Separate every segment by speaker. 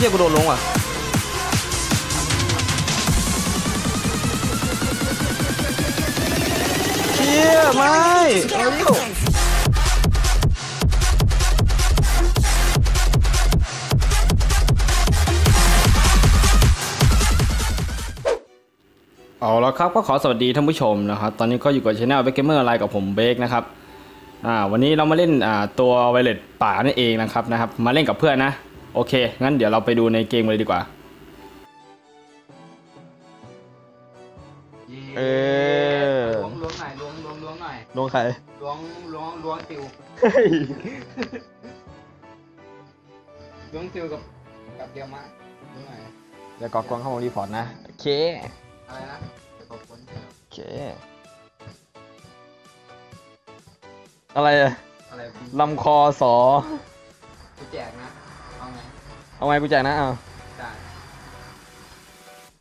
Speaker 1: เฮียกูโดนลงว่ะเฮียไม่เอาเร็วเอาล้วครับก็ขอสวัสดีท่านผู้ชมนะครับตอนนี้ก็อยู่กับช anel เบเกมเมอร์ไลน์กับผมเบคนะครับอ่าวันนี้เรามาเล่นอ่าตัวไวเลตป่านั่นเองนะครับนะครับ มาเล่นกับเพื่อนนะ โอเค งั้นเดี๋ยวเราไปดูในเกมเลยดีกว่า เออ
Speaker 2: ล้วงล้วงหน่อยล้วงล้วงล้วงหน่อย
Speaker 1: ลงใคร
Speaker 2: ล้วงล้วงล้วงติว
Speaker 1: เฮ้ย
Speaker 2: ล้วงติวกับกับเดียวมะล้วงหน่อย
Speaker 1: เดี๋ยวกอกกวางเข้ามารีพอร์ตนะ โอเค
Speaker 2: อะไรนะเดี๋ยวขอบคุณ
Speaker 1: โอเค อะไรอะ
Speaker 2: อะไรพี่
Speaker 1: ลำคอสอ
Speaker 2: กูแจกนะเอาไง
Speaker 1: เอาไงกูแจกนะเอา
Speaker 2: ได้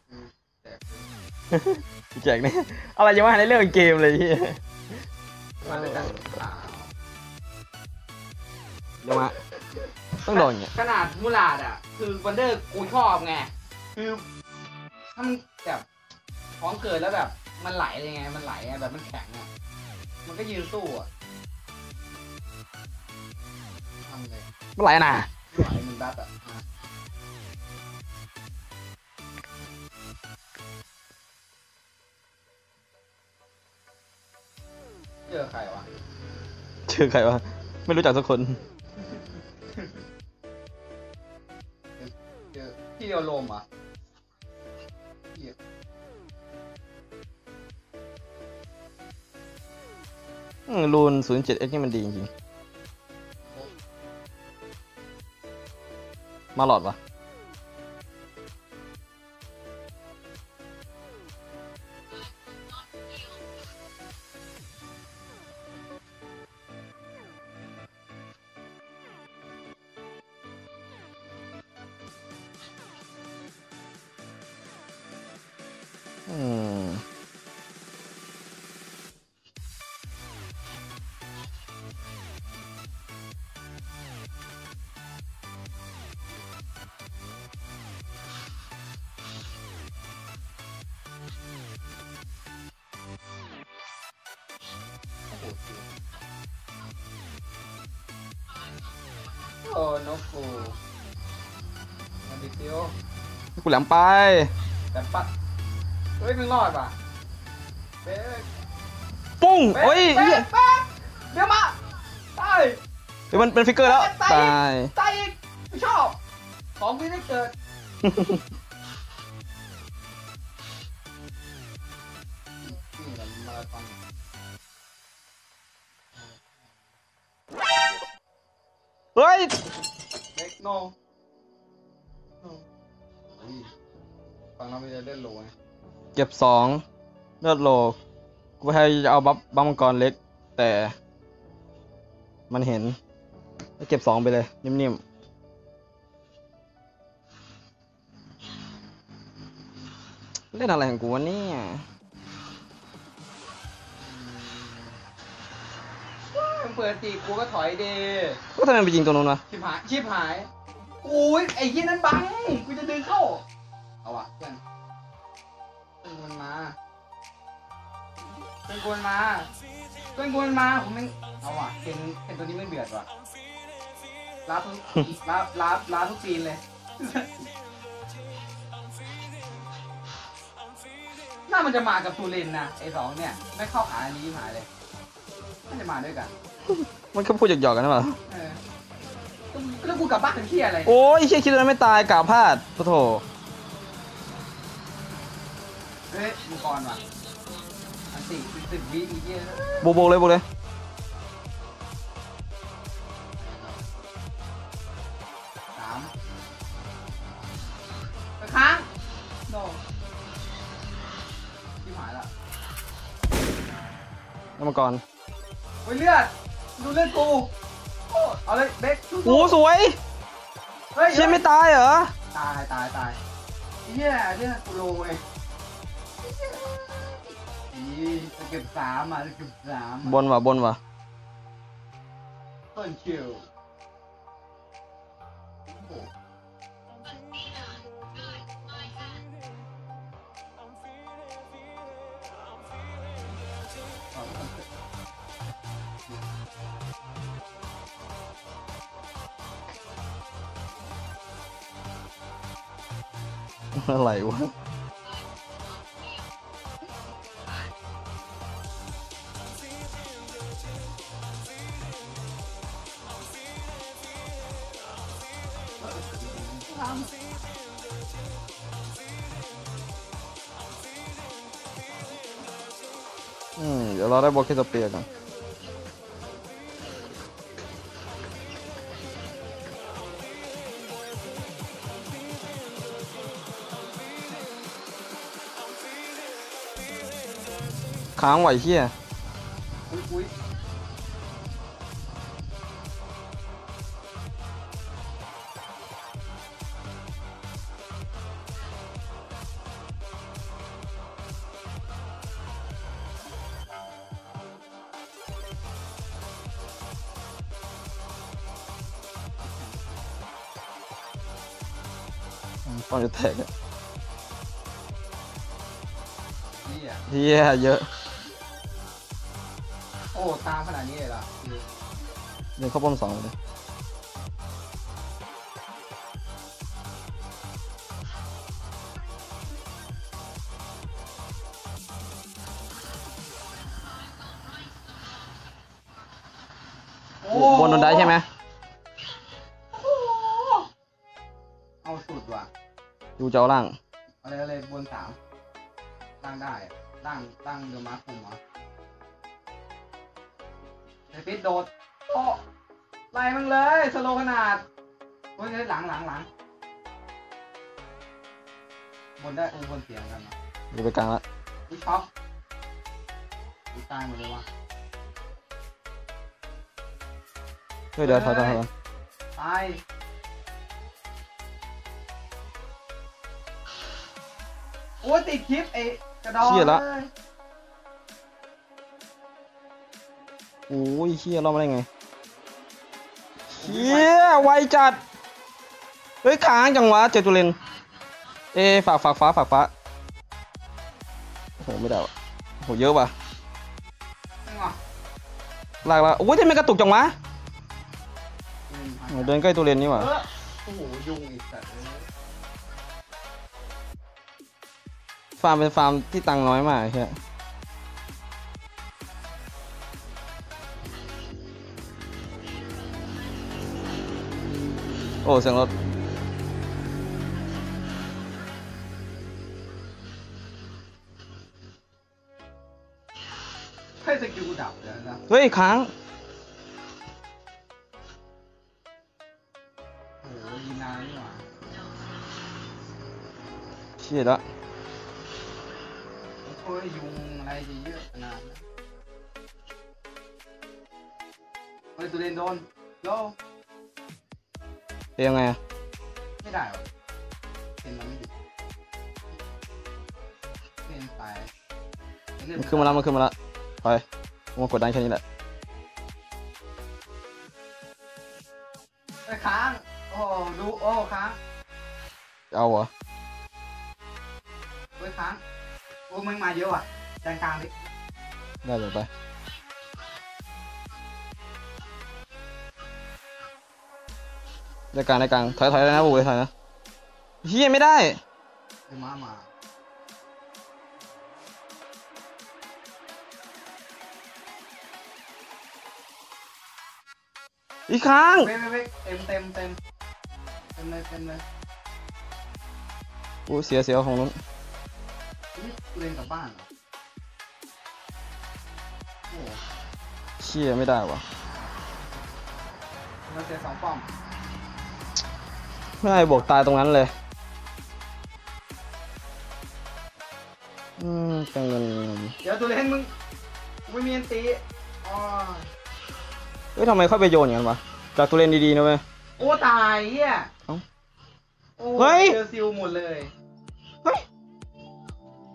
Speaker 2: อืมแจก
Speaker 1: กูแจกเนี่ยอะไรจะมาในเรื่องเกมเลยพี่
Speaker 2: มาด้วยกันเปล่า
Speaker 1: เดี๋ยวมาต้องโดนอย่างเงี้ย
Speaker 2: ขนาดมูลาดอะ คือวันเดอร์กูชอบไง คือถ้ามันแบบท้องเกิดแล้วแบบ มันไหลเลยไง มันไหลไงแบบมันแข็งอะ มันก็ยืนสู้อะทำเลย
Speaker 1: เมื่อไหร่นะ
Speaker 2: ไหลมันบัฟอะเจอใครวะ
Speaker 1: เจอใครวะ ไม่รู้จักสักคน
Speaker 2: เจอพี่เดียวลมอะ
Speaker 1: อืมรูน 07x นี่มันดีจริง ๆมา
Speaker 2: โอ้นกกูมันดิฟิว
Speaker 1: กูแหลมไป
Speaker 2: แต่ปะเฮ้ยมึงรอดป่ะเป๊ะ
Speaker 1: ปุ้ง
Speaker 2: เป๊ะ
Speaker 1: โอ้ย
Speaker 2: เป๊ะ
Speaker 1: เหี้ย
Speaker 2: เป๊ะเดี๋ยวมาตาย
Speaker 1: เดี๋ยวมันเป็นฟิกเกอร์แล้ว
Speaker 2: ตาย
Speaker 1: ตาย
Speaker 2: ตายอีกไม่ชอบ ของไม่ได้เกิด
Speaker 1: เฮ้ย
Speaker 2: เล็กโนโนเฮ้ยฟังเราไม่ได้เล่นโลไง
Speaker 1: เก็บสองเลือดโลกูพยายามจะเอาบัฟบัฟมังกรเล็ก แต่มันเห็นก็เก็บสองไปเลย นิ่มๆ เล่นอะไรของกูวะเนี่ย
Speaker 2: เปิดตีกูก็ถอยดี
Speaker 1: ก็ทำไมไปยิงตัวนู้นวะ
Speaker 2: ชิบหายชิบหายอุ้ยไอ้ยี่นั่นบังกูจะดึงเข้า เอาวะเพื่อนเพื่อนกูมันมาเพื่อนกูมันมาเพื่อนกูมันมาผมไม่เอาวะเห็นเห็นตัวนี้ไม่เดือดว่ะรับทุกรับรับรับทุกซีนเลยน่ามันจะมากับตูรินนะไอ้สองเนี่ยไม่เข้าหาอันนี้หายเลยน่าจะมาด้วยกัน
Speaker 1: มันก็พูดหยอกๆกันนะเปล่า
Speaker 2: เออแล้วกูกลับบ้านเป็นเที่ยอะไร
Speaker 1: โอ้ยเชี่ยคิดว่าไม่ตายกล่าวพลาดโอ้โถ
Speaker 2: เฮ้ยมังกรว่ะอันติสิบวิอีกเยอะ
Speaker 1: โบกโบกเลยโบกเลย
Speaker 2: สามไปค้างโนที่หายละ
Speaker 1: น้ำมังกร
Speaker 2: โอ้ยเลือด ดูเลือดกูโอ้เอาเลยเบคสู้ๆ
Speaker 1: โอ้สวย
Speaker 2: เฮ้ย
Speaker 1: เชี่ยไม่ตายเหรอ
Speaker 2: ตายตายตายเฮียเลือดกูโลเว้ยอีจะเก็บสามอะจะเก็บสามอะ
Speaker 1: บนว่ะบนว่ะ
Speaker 2: ต้นชิว อะ
Speaker 1: ไรวะอืมเดี๋ย คสเปียร์กันค้างไหวเฮีย
Speaker 2: อุ้ยอุ้ย
Speaker 1: ตอนจะแตกอะ
Speaker 2: นี่อะ
Speaker 1: เฮียเยอะ
Speaker 2: เดิ
Speaker 1: นเข้าป้อมสองเลย
Speaker 2: โอ้
Speaker 1: บนโดนได้ใช่ไหม
Speaker 2: โอ้โหเอาสุดว่ะ
Speaker 1: ดูเจ้าล่าง
Speaker 2: เอะไรอะไรบนสามตั้งได้อะตั้งตั้งเดอะมาร์คุมเหรอไอฟิตโดดโอ้ ไล่มันเลย สโลว์ขนาดโอ้ยเฮ้ยหลังหลังหลังบนได้โอ้บนเสียงกันเนาะ
Speaker 1: อยู่ไปกลางละ
Speaker 2: วิช็อปวิตายหมดเลยวะ
Speaker 1: เฮ้ยเดี๋ยวถอยถอยถอย
Speaker 2: ตายโอ้ยติดคลิปไอ้กระดองเลย
Speaker 1: โอ้ยเฮียรอดมาได้ไง เฮียไวจัด เฮ้ยค้างจังวะเจตุเรนเอฝากฝากฟ้าฝากฟ้าโอ้โหไม่ได้วะโอ้โหเยอะว่ะ
Speaker 2: ห
Speaker 1: ลากละโอ้ยทำไมกระตุกจังวะโอ้โหเดินใกล้ตุเรนนี่หว่า
Speaker 2: โอ้โหยุงอีกสัตว์
Speaker 1: ฟาร์มเป็นฟาร์มที่ตังค์น้อยมากใช่ โอ้เสียงรถ
Speaker 2: ให้สกิลกูดับเลยนะ
Speaker 1: เฮ้ยค้าง
Speaker 2: โอ้โหยิงนานนี่หว่า
Speaker 1: เชี่ยละ
Speaker 2: โอ้ยยุงอะไรจะเยอะขนาดนั้นเฮ้ยตัวเล่นโดนโล
Speaker 1: เอ้ยยังไงอะ
Speaker 2: ไม่ได้หรอเป็นมันไม่หยุดเป็นไปเป็
Speaker 1: มันขึ้นมาแล้วมันขึ้นมาแล้วไปผมมากดดันแค่นี้แหละ
Speaker 2: ไปค้าง โอ้ดูโอ้ค้าง
Speaker 1: เอาเหรอ
Speaker 2: เว้ยค้างโอ้มึงมาเยอะว่ะกลางกลางๆดิ
Speaker 1: ได้เลยไป ได้กลางได้กลางถอยถอยเลยนะบูเลยถอยนะเฮียไม่ได้
Speaker 2: เดี๋ยวมามา
Speaker 1: อีกครั้ง
Speaker 2: เว้ยเว้ยเว้ยเต็มเต็มเต็มเต็มเลยเต็มเลย
Speaker 1: โอ้เสียเสียของนู้น
Speaker 2: นี่กูเล่นกลับบ้านเหรอโอ้
Speaker 1: เชี่ยไม่ได้วะ
Speaker 2: เราเสียสองป้อม
Speaker 1: ไม่ได้บวกตายตรงนั้นเลย อืมเป็นเงิน
Speaker 2: เดี๋ยวตัวเล่นมึงกูไม่มีอันตีอ๋อ
Speaker 1: เฮ้ยทำไมค่อยไปโยนอย่างนั้นวะ จากตัวเล่นดีๆนะเว้ย
Speaker 2: โอ้ตายเฮีย
Speaker 1: เอ้า
Speaker 2: โอ้
Speaker 1: เฮ้ย
Speaker 2: เจอซิลหมดเลย
Speaker 1: เฮ้ย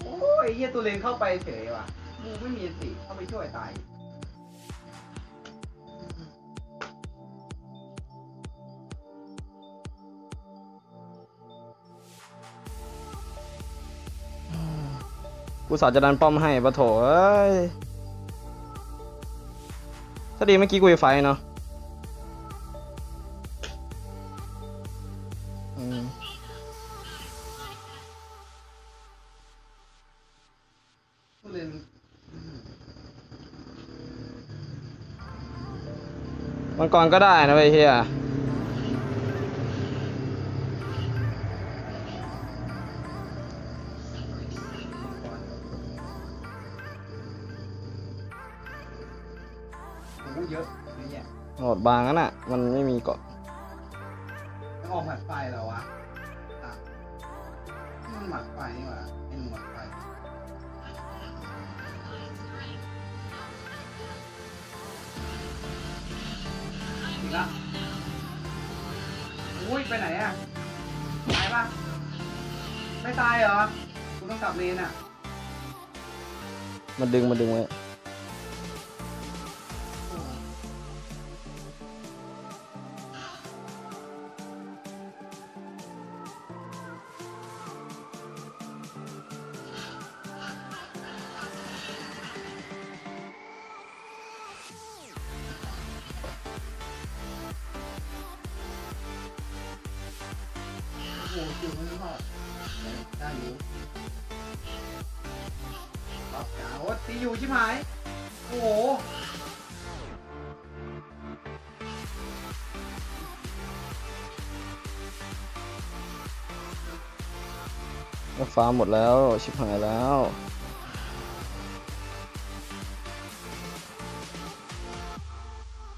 Speaker 2: โอ้ยเฮียตัวเลนเข้าไปเฉยว่ะกูไม่มีสิเข้าไปช่วยตาย
Speaker 1: กูสาวจะดันป้อมให้ปะโถเอ้ยถ้าดีเมื่อกี้กูจะไฟเนาะมันก่อนก็ได้นะเว้ยเฮีย ดบางนั่นน่ะ มันไม่มีเกาะ
Speaker 2: มันออกหมัดไฟเหรอวะอะนี่มันหมัดไฟนี่หว่าไอ้หนุ่มหมัดไฟอีกละอุ้ยไปไหนอะตายปะไม่ตายเหรอคุณต้องกลับเลนอะ
Speaker 1: มันดึงมันดึงไว้
Speaker 2: โอ้โหคิวมันไม่พอได้อยู่รับจ้าโอ้ตีอยู่ชิบหาย โอ้โห
Speaker 1: ฟ้าหมดแล้ว ชิบหายแล้ว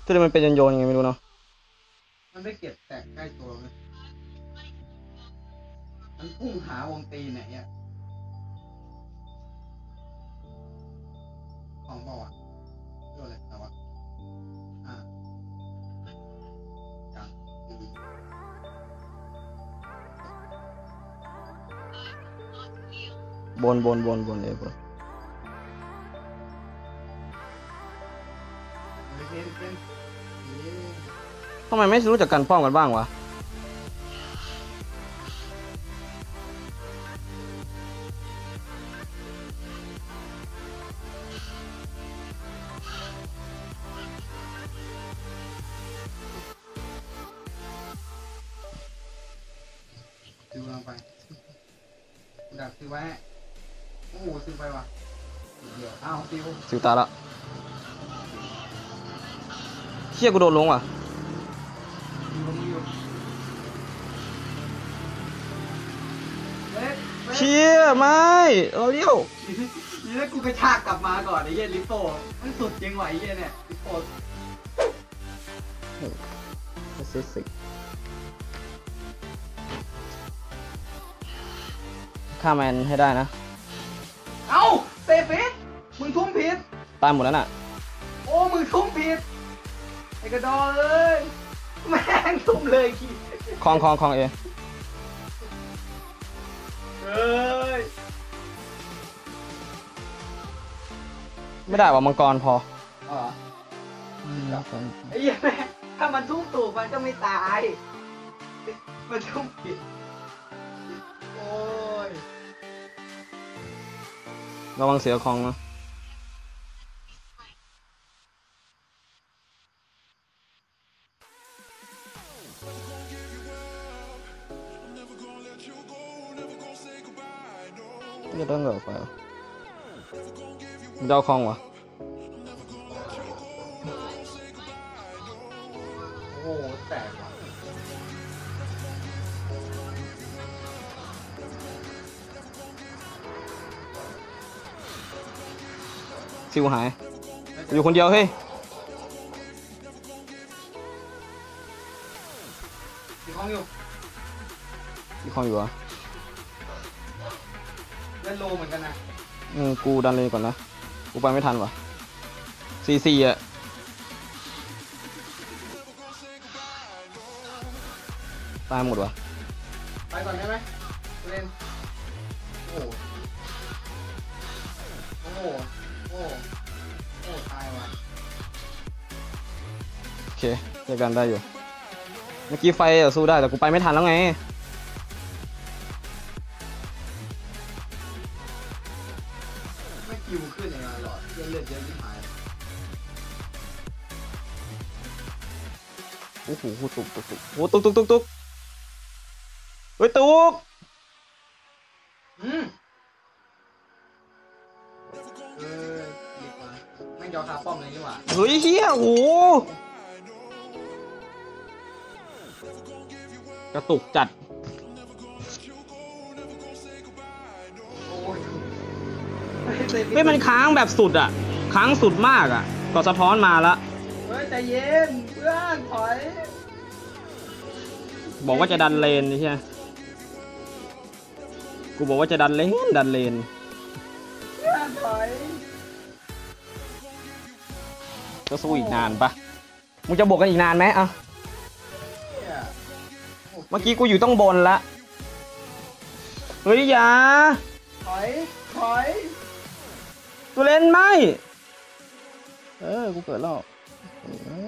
Speaker 1: ที่มันเป็นโยนๆยังไงไม่รู้เนาะ
Speaker 2: มันไม่เก็บแตกใกล้ตัวเลย มันพุ่งหาวงตีนไหนอะของบอกอะเรื่องอะไรแต่ว่าอ่าจังอืม
Speaker 1: บนบนบนบนเลยบน
Speaker 2: เล่นเล่นเย้
Speaker 1: ทำไมไม่รู้จักกันป้องกันบ้างวะ ตาละเชี่ยกูโดนลงว่ะ
Speaker 2: ซิวลงอยู่เฮ้ยเฮ้ย
Speaker 1: เชี่ยไม่เราเลี้ยว
Speaker 2: นี่ถ้ากูกระชากกลับมาก่อนไอ้เหี้ยลิปโป้มันสุดจริงว่ะไอ้เหี้ยเนี่ยลิปโป้
Speaker 1: ซิสิกฆ่าแมนให้ได้นะ
Speaker 2: เอ้าเซฟิสมึงทุ่มผิด
Speaker 1: ตายหมดแล้วน่ะ
Speaker 2: โอ้มึงทุ่มผิดไอ้กระดอเลยแม่งทุ่มเลยขี้
Speaker 1: คลองคลองคลองเอ
Speaker 2: เอ้ย
Speaker 1: ไม่ได้ว่ะมังกรพอ
Speaker 2: เอาเหรอไอ้เหี้ยแม่งถ้ามันทุ่มถูกมันก็ไม่ตาย มันทุ่มผิด โอ้ย
Speaker 1: ระวังเสียคลองนะจะ มันจะเอาคลองวะ
Speaker 2: โอ้โหแตกว่ะ
Speaker 1: ซิวหาย อยู่คนเดียวเฮ้ย
Speaker 2: มีห้องอยู่
Speaker 1: มีคลองอยู่เหรอ
Speaker 2: เล่นโลเหมือนกันนะ
Speaker 1: อืมกูดันเลยก่อนนะ กูไปไม่ทันว่ะซีซีอะตายหมดว่ะ
Speaker 2: ไปก่อนได้ไหมเล่นโอ้โหโอ้โหโอ้โหโอ้โหตายว่ะ
Speaker 1: โอเคเจอกันได้อยู่ เมื่อกี้ไฟอะสู้ได้แต่กูไปไม่ทันแล้วไง
Speaker 2: ยังไงหรอดเลือดเลือดเยอะที่หาย
Speaker 1: โอ้โหตุกตุกตุกโอ้ตุกตุกตุกตุกเฮ้ยตุก
Speaker 2: อืมเออดีกว่าไม่ยอมคาป้อมเลยนี่หว่า
Speaker 1: เฮ้ยเฮียโอ้โหกระตุกจัด เฮ้ยมันค้างแบบสุดอะ ค้างสุดมากอะ ก็สะท้อนมาแล้ว
Speaker 2: เฮ้ยใจเย็นเพื่อนถอย
Speaker 1: บอกว่าจะดันเลนใช่ไหมกูบอกว่าจะดันเลนดันเลน
Speaker 2: เพื่อนถอย
Speaker 1: จะสู้อีกนานปะมึงจะบวกกันอีกนานไหมอะ
Speaker 2: เนี่ย
Speaker 1: เมื่อกี้กูอยู่ต้องบนละ เฮ้ยอย่า
Speaker 2: ถอย ถอย
Speaker 1: ตัวเลนไม่ เออ กูเกิดแล้วเอ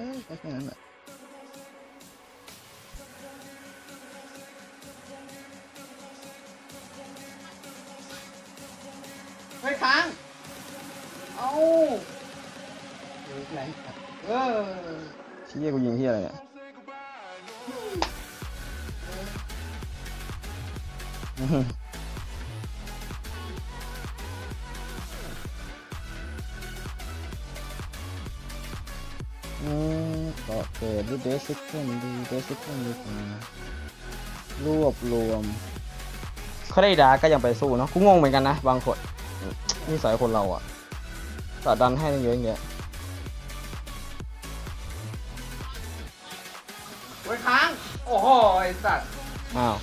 Speaker 1: อแค่นั้นแหละ
Speaker 2: เฮ้ยค้าง เอาเฮ้ยแรงจัดเออ
Speaker 1: เชี่ยกูยิงที่อะไรเนี่ยอื้อ ออืมก็เกิดด้วยเดซิคเคนดีเดซิคเคนดีกว่ารวบรวม เขาได้ดาก็ยังไปสู้เนาะกูงงเหมือนกันนะ บางคนนิสัยคนเราอะตัดดันให้ตั้งเยอะอย่างเงี้ย
Speaker 2: เฮ้ยค้าง โอ้โห ไอ้สัตว์
Speaker 1: อ้าว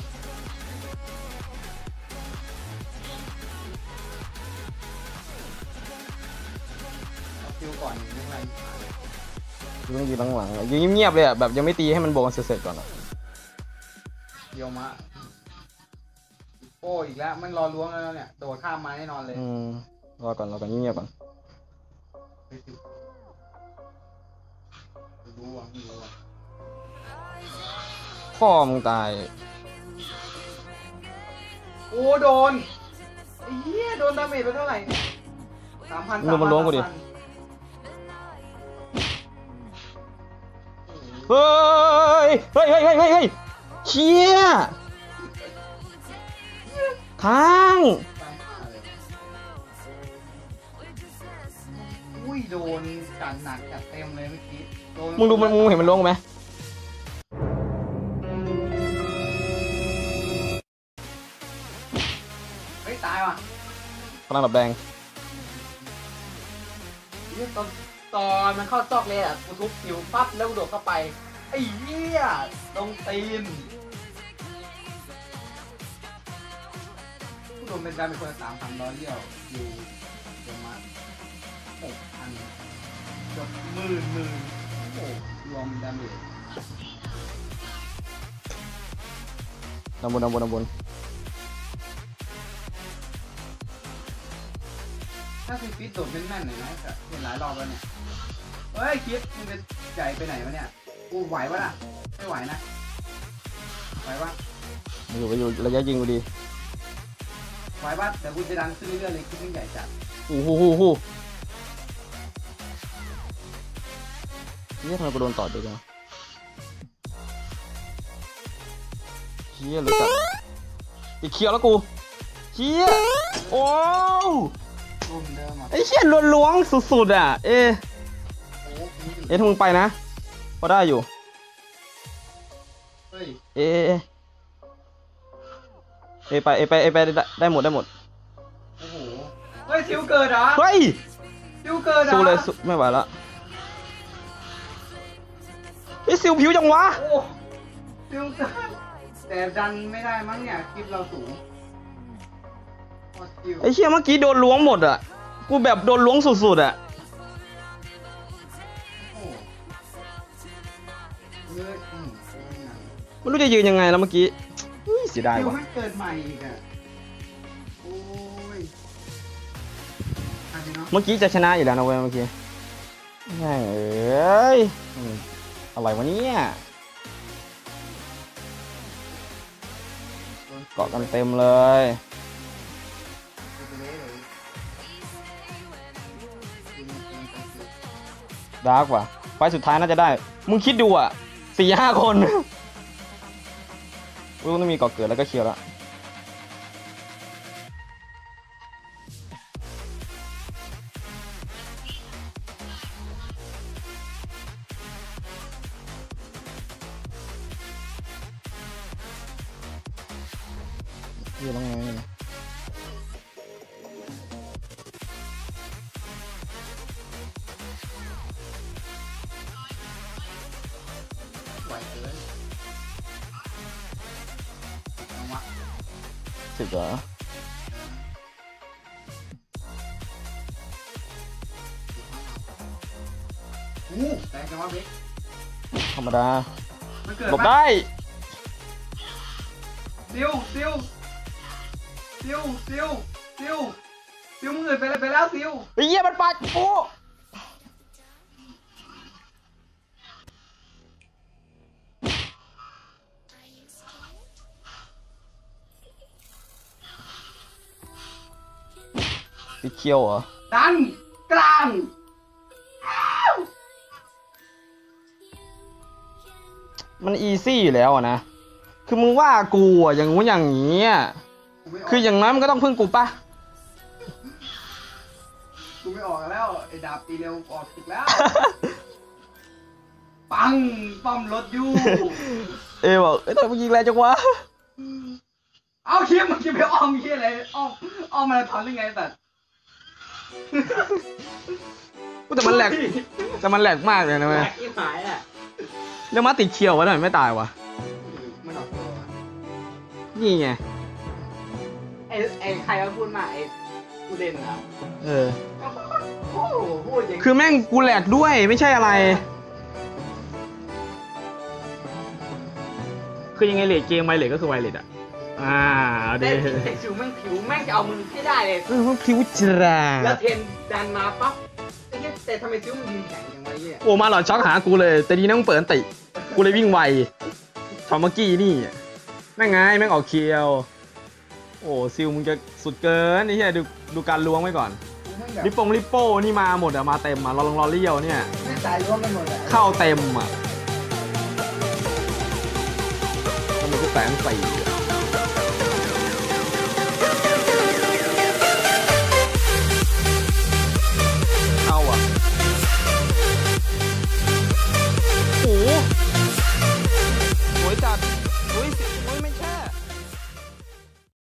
Speaker 1: ต้องยืนหลังๆเลยยืนเงียบๆเลยอะแบบยังไม่ตีให้มันโบกันเสร็จๆก่อนอะ
Speaker 2: เดียวมาโอ้อีกแล้ว มันรอล้วงแล้วเนี่ย โดดข้ามมาแน่นอนเลย
Speaker 1: อืมรอก่อนรอก่อนเงียบๆก่อน
Speaker 2: เฮ้ยสิรู้อะไม่รู้อะ
Speaker 1: พ่อมึงตาย
Speaker 2: โอ้โดนไอ้เหี้ยโดนดาเมจไปเท่าไหร่สามพัน
Speaker 1: มึงดูมันล้วงกูดิ เฮ้ยเฮ้ย เฮ้ยเฮ้ยเฮ้ยเฮ้ยเชี่ยค้าง
Speaker 2: อุ้ยโดนจัดหนักจัดเต็มเลยเมื่อกี้โน
Speaker 1: มึงดูมันมึงเห็นมันล้วงไหม
Speaker 2: เฮ้ยตายว่ะ
Speaker 1: พลังดับแดง
Speaker 2: เหี้ยตอน ตอนมันเข้าซอกเลยอะกูทุบผิวปั๊บแล้วกูโดดเข้าไป ไอ้เหี้ยตรงตีนกูโดนเป็นการเป็นคนสามพันร้อยเดียวอยู่ประมาณหกพันเกือบหมื่นหมื่นโอ้โหรวมดาเมจ
Speaker 1: ดำบนดำบนดำบน
Speaker 2: ถ้าคุณฟิตโดดแม่นๆหน่อยนะจะเห็นหลายรอบแล้วเนี่ย เฮ้ยคิดมึงจะใหญ่ไปไหนวะเนี่ยกูไหวปะล่ะไม่ไหวนะไหวปะ
Speaker 1: มันอยู่ไปอยู่ระยะยิงกูดี
Speaker 2: ไหวปะเดี๋ยวกูจะดันขึ้นเรื่อยๆเลยคิดมึงใหญ่จัด
Speaker 1: โอ้โหโหโหเชี่ยทำไมกูโดนต่อด้วยกันวะเชี่ยรู้จักอีกเคียวแล้วกูเชี่ยโอ้ว
Speaker 2: รุ่นเดิมอะ
Speaker 1: ไอ้เชี่ยลวนล้วงสุดๆอะ เอะ
Speaker 2: โอ้โห
Speaker 1: เอะถ้ามึงไปนะพอได้อยู่
Speaker 2: เฮ้ย
Speaker 1: เอะเอะเอะเอะไปเอะไปเอะไปได้ได้หมดได้หมด
Speaker 2: โอ้โหเฮ้ยซิวเกิดเหรอ
Speaker 1: เฮ้ย
Speaker 2: ซิวเกิดเหรอ
Speaker 1: สู้เลยสู้ไม่ไหวละไอ้ยซิวผิวจังวะ
Speaker 2: โอ้ซิวเกิดแต่ดันไม่ได้มั้งเนี่ยคลิปเราสูงโคตรซิว
Speaker 1: ไอ้เชี่ยเมื่อกี้โดนล้วงหมดอะ กูแบบโดนล้วงสุดๆอะ ไม่รู้จะยืนยังไงแล้วเมื่อกี้อุ้ยเสียดาย
Speaker 2: ซิว
Speaker 1: ว่ะ
Speaker 2: ไม่เกิดใหม่อีกอะ โอ้ยอันนี้เนาะ
Speaker 1: เมื่อกี้จะชนะอยู่แล้วนะเว้ยเมื่อกี้แม่งเอ้ยอืมอะไรวะเนี่ยเกาะกันเต็มเลยดาร์กว่ะไฟล์สุดท้ายน่าจะได้ มึงคิดดูอะสี่ห้าคน รู้ต้องมีเกาะเกิดแล้วก็เคียวแล้ว อู้
Speaker 2: แรงจังวะเบ๊ก
Speaker 1: ธรรมดา
Speaker 2: มันเกิด
Speaker 1: หลบ
Speaker 2: ปะ
Speaker 1: ได้
Speaker 2: ซิวซิวซิวซิวซิวซิวมึงเกิดไปแล้วไปแล้วซิว
Speaker 1: ไอ้เหี้ยมันปัดกูพี่เคียวเหรอ
Speaker 2: ดันกลาง
Speaker 1: มันอีซี่อยู่แล้วอะนะ คือมึงว่ากูอะอย่างงู้นอย่างนี้อะ
Speaker 2: กูไม่ออก
Speaker 1: คืออย่างน้อยมันก็ต้องพึ่งกูปะ
Speaker 2: กูไม่ออกแล้วไอ้ดาบตีเร็วออกอีกแล้ว ปังป้อมรถอยู่
Speaker 1: เอบอกเอ้ยทำไมมึงยิงแรงจังวะ
Speaker 2: เอาเคียมันจะไปอ้อมเคียอะไรอ้อมอ้อมมาราธอนหรือไงแต่
Speaker 1: แต่มันแหลก แต่มันแหลกมากเลยนะ
Speaker 2: แห
Speaker 1: เว้
Speaker 2: ล
Speaker 1: ย
Speaker 2: กอีหายอะ
Speaker 1: แล้วมาติดเคียววะทำไมไม่ตายวะ
Speaker 2: มันออกตัว
Speaker 1: นี่ไง
Speaker 2: ไอ้ไอ้ใครมาพูดมาไอ้กูเด่นเหรอ
Speaker 1: เออ
Speaker 2: โอ้โหพูดอย่าง
Speaker 1: คือแม่งกูแหลกด้วยไม่ใช่อะไร คือยังไงเลดเกมไวเลดก็คือไวเลดอะ อ่าเอา
Speaker 2: แต่
Speaker 1: ดิ
Speaker 2: แต่ชิวแม่งผิวแม่งจะเอามึงให้ได้เลย
Speaker 1: เออมันพิวจรา
Speaker 2: แล้วเทนดันมาปั๊บไอ้เหี้ยแต่ทำไมซิวมันยืนแข็งอย่างไรเนี่ย
Speaker 1: โอ้มาหลอดช็อกหากูเลย แต่ดีนะมึงเปิดอันติ กูเลยวิ่งไวชอมเมื่อกี้นี่ แม่งไงแม่งออกเคียว โอ้ซิลมึงจะสุดเกินนี่เฮียดูดูการล้วงไว้ก่อน
Speaker 2: กูแม่งแบบ
Speaker 1: ลิปปงลิปโป้นี่มาหมดอะมาเต็มอะรอลงรอเลี้ยวเนี่ย
Speaker 2: แม่งสายล้วงกันหมดเลย
Speaker 1: เข้าเต็มอะทำไมกูแสนสี่